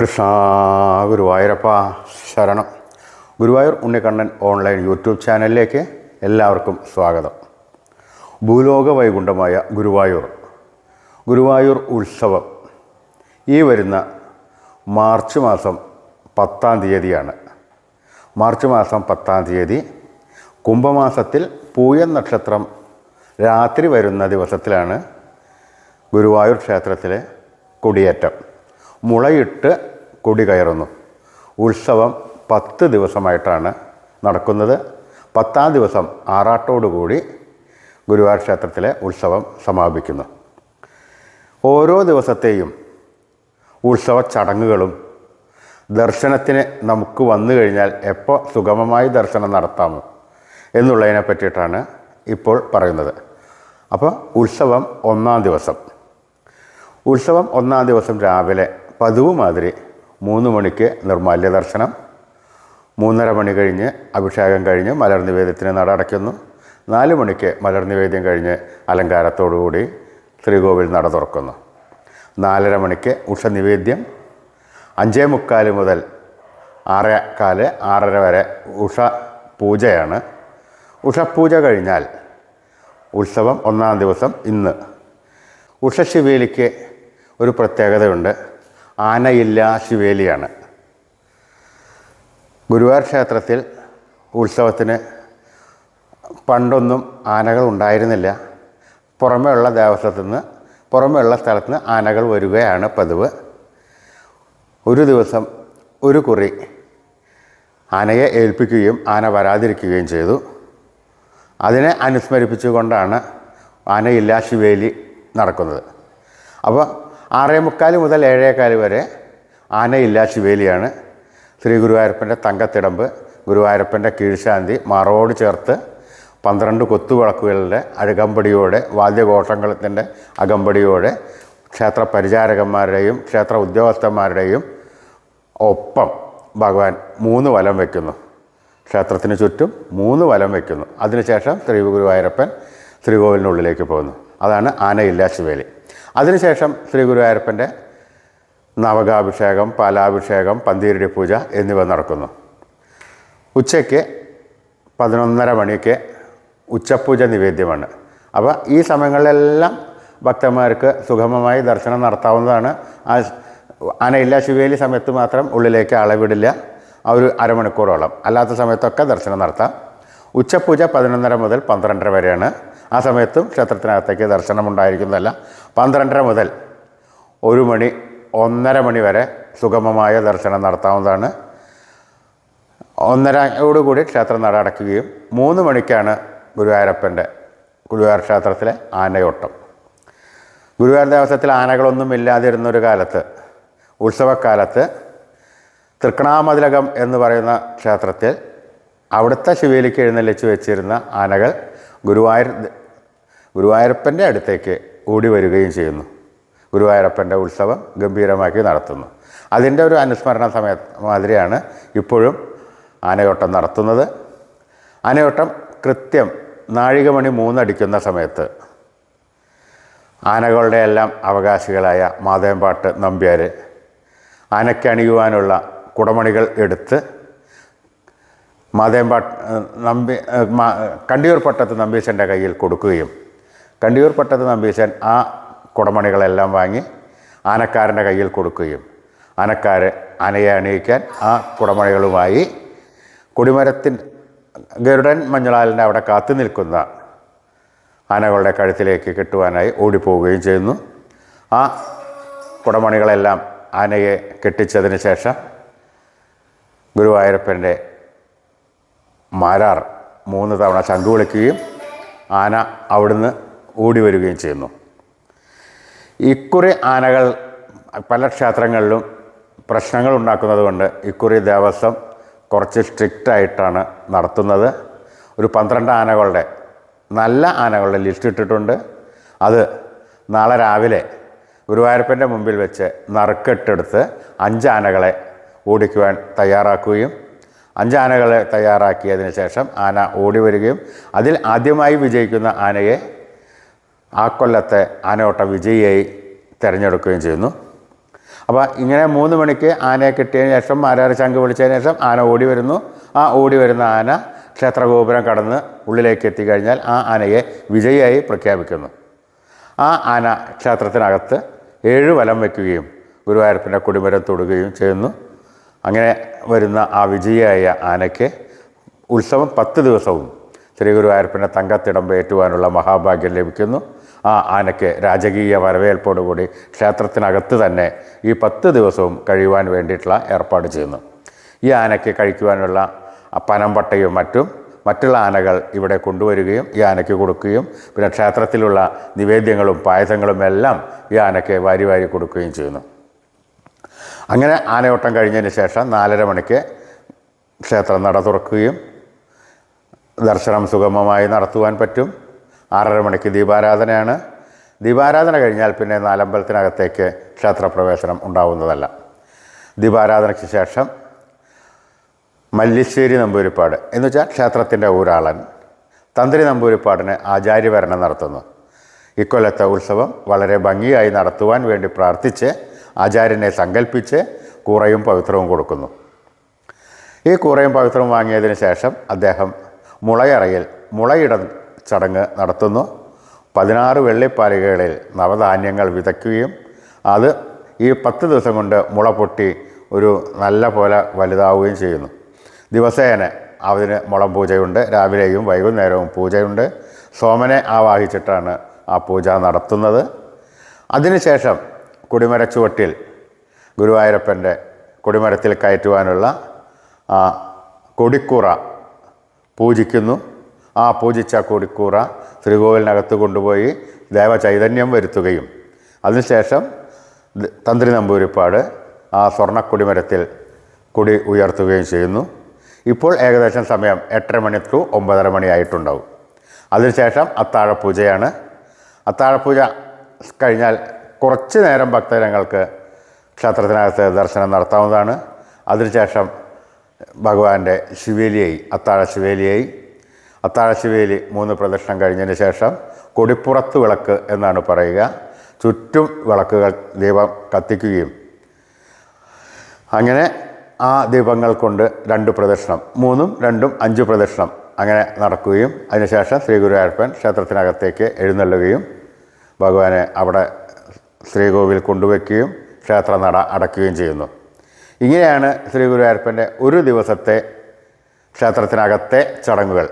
കൃഷ്ണ ഗുരുവായൂരപ്പ ശരണം. Guruvayur Unnikkannan online YouTube ചാനലിലേക്ക് എല്ലാവർക്കും സ്വാഗതം. ഭൂലോക വൈകുണ്ഠമായ ഗുരുവായൂർ. ഗുരുവായൂർ ഉത്സവം. ഈ വരുന്ന മാർച്ച് മാസം പത്താം തീയതിയാണ്. മാർച്ച് മാസം പത്താം തീയതി കുംഭമാസത്തിൽ പൂയൻ നക്ഷത്രം രാത്രി വരുന്ന ദിവസത്തിലാണ് ഗുരുവായൂർ ക്ഷേത്രത്തിലെ കൊടിയേറ്റം. മുളയിട്ട് കൊടി കയറുന്നു. ഉത്സവം പത്ത് ദിവസമായിട്ടാണ് നടക്കുന്നത്. പത്താം ദിവസം ആറാട്ടോടുകൂടി ഗുരുവായൂർ ക്ഷേത്രത്തിലെ ഉത്സവം സമാപിക്കുന്നു. ഓരോ ദിവസത്തെയും ഉത്സവ ചടങ്ങുകളും ദർശനത്തിന് നമുക്ക് വന്നു കഴിഞ്ഞാൽ എപ്പോൾ സുഗമമായി ദർശനം നടത്താമോ എന്നുള്ളതിനെ പറ്റിയിട്ടാണ് ഇപ്പോൾ പറയുന്നത്. അപ്പോൾ ഉത്സവം ഒന്നാം ദിവസം. ഉത്സവം ഒന്നാം ദിവസം രാവിലെ പതിവ് മാതിരി മൂന്ന് മണിക്ക് നിർമാല്യ ദർശനം മൂന്നര മണി കഴിഞ്ഞ് അഭിഷേകം കഴിഞ്ഞ് മലർ നിവേദ്യത്തിന് നട അടയ്ക്കുന്നു നാല് മണിക്ക് മലർ നിവേദ്യം കഴിഞ്ഞ് അലങ്കാരത്തോടുകൂടി ശ്രീകോവിൽ നട തുറക്കുന്നു. നാലര മണിക്ക് ഉഷനിവേദ്യം അഞ്ചേ മുക്കാൽ മുതൽ ആറേ കാൽ ആറര വരെ ഉഷ പൂജയാണ്. ഉഷപൂജ കഴിഞ്ഞാൽ ഉത്സവം ഒന്നാം ദിവസം ഇന്ന്. ഉഷശിവേലിക്ക് ഒരു പ്രത്യേകതയുണ്ട്. ആനയില്ലാ ശിവേലിയാണ്. ഗുരുവായൂർ ക്ഷേത്രത്തിൽ ഉത്സവത്തിന് പണ്ടൊന്നും ആനകൾ ഉണ്ടായിരുന്നില്ല. പുറമേ ഉള്ള ദേവസ്വത്തു നിന്ന് പുറമേ ഉള്ള സ്ഥലത്ത് നിന്ന് ആനകൾ വരികയാണ് പതിവ്. ഒരു ദിവസം ഒരു കുറി ആനയെ ഏൽപ്പിക്കുകയും ആന വരാതിരിക്കുകയും ചെയ്തു. അതിനെ അനുസ്മരിപ്പിച്ചുകൊണ്ടാണ് ആനയില്ലാ ശിവേലി നടക്കുന്നത്. അപ്പോൾ ആറേ മുക്കാൽ മുതൽ ഏഴേകാൽ വരെ ആനയില്ലാ ശിവേലിയാണ് ശ്രീ ഗുരുവായൂരപ്പന്റെ തങ്കത്തിടമ്പ് ഗുരുവായൂരപ്പന്റെ കീഴ്ശാന്തി മറോട് ചേർത്ത് പന്ത്രണ്ട് കൊത്തുവിളക്കുകളുടെ അഴകമ്പടിയോടെ വാദ്യഘോഷങ്ങളത്തിന്റെ അകമ്പടിയോടെ ക്ഷേത്ര പരിചാരകന്മാരുടെയും ക്ഷേത്ര ഉദ്യോഗസ്ഥന്മാരുടെയും ഒപ്പം ഭഗവാൻ മൂന്ന് വലം വയ്ക്കുന്നു ക്ഷേത്രത്തിന് ചുറ്റും മൂന്ന് വലം വയ്ക്കുന്നു അതിനുശേഷം ശ്രീ ഗുരുവായൂരപ്പൻ ശ്രീകോവിലിനുള്ളിലേക്ക് പോകുന്നു. അതാണ് ആനയില്ലാ ശിവേലി അതിനുശേഷം ശ്രീ ഗുരുവായൂരപ്പന്റെ നവകാഭിഷേകം പാലാഭിഷേകം പന്തീരടി പൂജ എന്നിവ നടക്കുന്നു. ഉച്ചയ്ക്ക് പതിനൊന്നര മണിക്ക് ഉച്ചപൂജ നിവേദ്യമാണ്. അപ്പോൾ ഈ സമയങ്ങളിലെല്ലാം ഭക്തന്മാർക്ക് സുഗമമായി ദർശനം നടത്താവുന്നതാണ്. ആ ആനയില്ല ശിവേലി സമയത്ത് മാത്രം ഉള്ളിലേക്ക് അളവിടില്ല ആ ഒരു അരമണിക്കൂറോളം. അല്ലാത്ത സമയത്തൊക്കെ ദർശനം നടത്താം. ഉച്ചപൂജ പതിനൊന്നര മുതൽ പന്ത്രണ്ടര വരെയാണ്. ആ സമയത്തും ക്ഷേത്രത്തിനകത്തേക്ക് ദർശനം ഉണ്ടായിരിക്കുന്നതല്ല പന്ത്രണ്ടര മുതൽ ഒരു മണി ഒന്നര മണി വരെ സുഗമമായ ദർശനം നടത്താവുന്നതാണ്. ഒന്നരയോടുകൂടി ക്ഷേത്രം നട അടയ്ക്കുകയും മൂന്ന് മണിക്കാണ് ഗുരുവായൂരപ്പന്റെ ഗുരുവായൂർ ക്ഷേത്രത്തിലെ ആനയോട്ടം. ഗുരുവായൂർ ദേവസ്വത്തിൽ ആനകളൊന്നും ഇല്ലാതിരുന്നൊരു കാലത്ത് ഉത്സവക്കാലത്ത് തൃക്കണാമതിലകം എന്ന് പറയുന്ന ക്ഷേത്രത്തിൽ അവിടുത്തെ ശിവേലിക്ക് എഴുന്നള്ളിച്ച് വെച്ചിരുന്ന ആനകൾ ഗുരുവായൂർ ഗുരുവായൂരപ്പന്റെ അടുത്തേക്ക് ഓടി വരികയും ചെയ്യുന്നു. ഗുരുവായൂരപ്പന്റെ ഉത്സവം ഗംഭീരമാക്കി നടത്തുന്നു. അതിന്റെ ഒരു അനുസ്മരണ സമയ മാതിരിയാണ് ഇപ്പോഴും ആനയോട്ടം നടത്തുന്നത്. ആനയോട്ടം കൃത്യം നാഴികമണി മൂന്നടിക്കുന്ന സമയത്ത് ആനകളുടെ എല്ലാം അവകാശികളായ മാതേമ്പാട്ട് നമ്പ്യാർ ആനയ്ക്ക് അണിയുവാനുള്ള കുടമണികൾ എടുത്ത് മാതേമ്പാട്ട് നമ്പി കണ്ടിയൂർ പട്ടത്ത് നമ്പീശന്റെ കയ്യിൽ കൊടുക്കുകയും കണ്ടിയൂർ പട്ടത്ത് നമ്പീശൻ ആ കുടമണികളെല്ലാം വാങ്ങി ആനക്കാരന്റെ കയ്യിൽ കൊടുക്കുകയും ആനക്കാർ ആനയെ അണിയിക്കാൻ ആ കുടമണികളുമായി കൊടിമരത്തിൻ ഗരുഡൻ മഞ്ഞളാലിന്റെ അവിടെ കാത്തു നിൽക്കുന്ന ആനകളുടെ കഴുത്തിലേക്ക് കെട്ടുവാനായി ഓടിപ്പോവുകയും ചെയ്യുന്നു. ആ കുടമണികളെല്ലാം ആനയെ കെട്ടിച്ചതിന് ശേഷം ഗുരുവായൂരപ്പന്റെ മാരാർ മൂന്ന് തവണ ശംഖു വിളിക്കുകയും ആന അവിടുന്ന് ഓടി വരികയും ചെയ്യുന്നു. ഇക്കുറി ആനകൾ പല ക്ഷേത്രങ്ങളിലും പ്രശ്നങ്ങൾ ഉണ്ടാക്കുന്നത് കൊണ്ട് ഇക്കുറി ദേവസ്വം കുറച്ച് സ്ട്രിക്റ്റ് ആയിട്ടാണ് നടത്തുന്നത്. ഒരു പന്ത്രണ്ട് ആനകളുടെ നല്ല ആനകളുടെ ലിസ്റ്റ് ഇട്ടിട്ടുണ്ട്. അത് നാളെ രാവിലെ ഗുരുവായൂരപ്പന്റെ മുമ്പിൽ വെച്ച് നറുക്കെട്ടെടുത്ത് അഞ്ച് ആനകളെ ഓടിക്കുവാൻ തയ്യാറാക്കുകയും അഞ്ച് ആനകളെ തയ്യാറാക്കിയതിന് ശേഷം ആന ഓടി വരികയും അതിൽ ആദ്യമായി വിജയിക്കുന്ന ആനയെ ആ കൊല്ലത്തെ ആനയോട്ട വിജയിയായി തിരഞ്ഞെടുക്കുകയും ചെയ്യുന്നു. അപ്പോൾ ഇങ്ങനെ മൂന്ന് മണിക്ക് ആനയെ കിട്ടിയതിന് ശേഷം ആരാരെ ശംഖ് വിളിച്ചതിന് ശേഷം ആന ഓടി വരുന്നു. ആ ഓടി വരുന്ന ആന ക്ഷേത്രഗോപുരം കടന്ന് ഉള്ളിലേക്ക് എത്തിക്കഴിഞ്ഞാൽ ആ ആനയെ വിജയിയായി പ്രഖ്യാപിക്കുന്നു. ആ ആന ക്ഷേത്രത്തിനകത്ത് ഏഴ് വലം വയ്ക്കുകയും ഗുരുവായൂരപ്പന്റെ കൊടിമരം തൊടുകയും ചെയ്യുന്നു. അങ്ങനെ വരുന്ന ആ വിജയിയായ ആനയ്ക്ക് ഉത്സവം പത്ത് ദിവസവും ശ്രീ ഗുരുവായൂരപ്പന്റെ തങ്കത്തിടമ്പ് ഏറ്റുവാനുള്ള മഹാഭാഗ്യം ലഭിക്കുന്നു. ആ ആനയ്ക്ക് രാജകീയ വരവേൽപ്പോടുകൂടി ക്ഷേത്രത്തിനകത്ത് തന്നെ ഈ പത്ത് ദിവസവും കഴിയുവാൻ വേണ്ടിയിട്ടുള്ള ഏർപ്പാട് ചെയ്യുന്നു. ഈ ആനയ്ക്ക് കഴിക്കുവാനുള്ള പനമ്പട്ടയും മറ്റും മറ്റുള്ള ആനകൾ ഇവിടെ കൊണ്ടുവരികയും ഈ ആനയ്ക്ക് കൊടുക്കുകയും പിന്നെ ക്ഷേത്രത്തിലുള്ള നിവേദ്യങ്ങളും പായസങ്ങളും എല്ലാം ഈ ആനയ്ക്ക് വാരി വാരി കൊടുക്കുകയും ചെയ്യുന്നു. അങ്ങനെ ആനയോട്ടം കഴിഞ്ഞതിന് ശേഷം നാലര മണിക്ക് ക്ഷേത്രം നട തുറക്കുകയും ദർശനം സുഗമമായി നടത്തുവാൻ പറ്റും. ആറര മണിക്ക് ദീപാരാധനയാണ്. ദീപാരാധന കഴിഞ്ഞാൽ പിന്നെ നാലമ്പലത്തിനകത്തേക്ക് ക്ഷേത്രപ്രവേശനം ഉണ്ടാവുന്നതല്ല. ദീപാരാധനയ്ക്ക് ശേഷം മല്ലിശ്ശേരി നമ്പൂരിപ്പാട് എന്ന് വെച്ചാൽ ക്ഷേത്രത്തിന്റെ ഊരാളൻ തന്ത്രി നമ്പൂരിപ്പാടിന് ആചാര്യഭരണം നടത്തുന്നു. ഇക്കൊല്ലത്തെ ഉത്സവം വളരെ ഭംഗിയായി നടത്തുവാൻ വേണ്ടി പ്രാർത്ഥിച്ച് ആചാര്യനെ സങ്കല്പിച്ച് കൂറയും പവിത്രവും കൊടുക്കുന്നു. ഈ കൂറയും പവിത്രവും വാങ്ങിയതിന് ശേഷം അദ്ദേഹം മുളയറയിൽ മുളയിട ചടങ്ങ് നടത്തുന്നു. പതിനാറ് വെള്ളിപ്പാലികകളിൽ നവധാന്യങ്ങൾ വിതയ്ക്കുകയും അത് ഈ പത്ത് ദിവസം കൊണ്ട് മുള പൊട്ടി ഒരു നല്ല പോലെ വലുതാവുകയും ചെയ്യുന്നു. ദിവസേന അതിന് മുളം പൂജയുണ്ട്. രാവിലെയും വൈകുന്നേരവും പൂജയുണ്ട്. സോമനെ ആവാഹിച്ചിട്ടാണ് ആ പൂജ നടത്തുന്നത്. അതിനുശേഷം കുടിമരച്ചുവട്ടിൽ ഗുരുവായൂരപ്പന്റെ കൊടിമരത്തിൽ കയറ്റുവാനുള്ള കൊടിക്കൂറ പൂജിക്കുന്നു. ആ പൂജിച്ച കൊടിക്കൂറ ശ്രീകോവിലിനകത്ത് കൊണ്ടുപോയി ദേവചൈതന്യം വരുത്തുകയും. അതിനുശേഷം തന്ത്രി നമ്പൂരിപ്പാട് ആ സ്വർണക്കൊടിമരത്തിൽ കൊടി ഉയർത്തുകയും ചെയ്യുന്നു. ഇപ്പോൾ ഏകദേശം സമയം എട്ടര മണി ടു ഒമ്പതര മണിയായിട്ടുണ്ടാവും അതിനുശേഷം അത്താഴപൂജയാണ്. അത്താഴപൂജ കഴിഞ്ഞാൽ കുറച്ച് നേരം ഭക്തജനങ്ങൾക്ക് ക്ഷേത്രത്തിനകത്ത് ദർശനം നടത്താവുന്നതാണ്. അതിനുശേഷം ഭഗവാന്റെ ശിവേലിയായി അത്താഴ ശിവേലിയായി അത്താഴ ശിവേലി മൂന്ന് പ്രദക്ഷിണം കഴിഞ്ഞതിന് ശേഷം കൊടിപ്പുറത്ത് വിളക്ക് എന്നാണ് പറയുക. ചുറ്റും വിളക്കുകൾ ദീപം കത്തിക്കുകയും അങ്ങനെ ആ ദീപങ്ങൾ കൊണ്ട് രണ്ട് പ്രദക്ഷിണം മൂന്നും രണ്ടും അഞ്ച് പ്രദക്ഷിണം അങ്ങനെ നടക്കുകയും അതിനുശേഷം ശ്രീ ഗുരുവായൂരപ്പൻ ക്ഷേത്രത്തിനകത്തേക്ക് എഴുന്നള്ളുകയും ഭഗവാനെ അവിടെ ശ്രീകോവിൽ കൊണ്ടുവയ്ക്കുകയും ക്ഷേത്ര നട അടയ്ക്കുകയും ചെയ്യുന്നു. ഇങ്ങനെയാണ് ശ്രീ ഗുരുവായൂരപ്പന്റെ ഒരു ദിവസത്തെ ക്ഷേത്രത്തിനകത്തെ ചടങ്ങുകൾ.